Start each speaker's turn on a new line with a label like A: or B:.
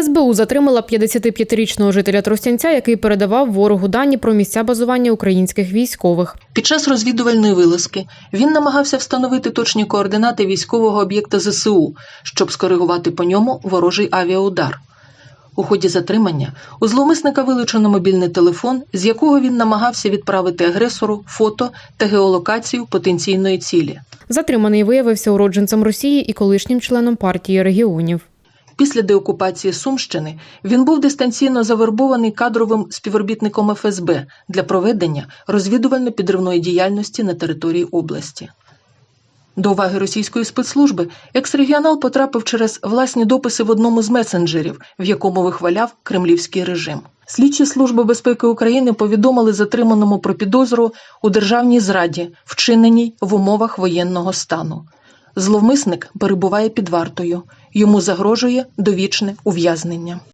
A: СБУ затримала 55-річного жителя Тростянця, який передавав ворогу дані про місця базування українських військових.
B: Під час розвідувальної вилазки він намагався встановити точні координати військового об'єкта ЗСУ, щоб скоригувати по ньому ворожий авіаудар. У ході затримання у зловмисника вилучено мобільний телефон, з якого він намагався відправити агресору фото та геолокацію потенційної цілі.
A: Затриманий виявився уродженцем Росії і колишнім членом партії регіонів.
B: Після деокупації Сумщини він був дистанційно завербований кадровим співробітником ФСБ для проведення розвідувально-підривної діяльності на території області. До уваги російської спецслужби екс-регіонал потрапив через власні дописи в одному з месенджерів, в якому вихваляв кремлівський режим. Слідчі Служби безпеки України повідомили затриманому про підозру у державній зраді, вчиненій в умовах воєнного стану. Зловмисник перебуває під вартою. Йому загрожує довічне ув'язнення.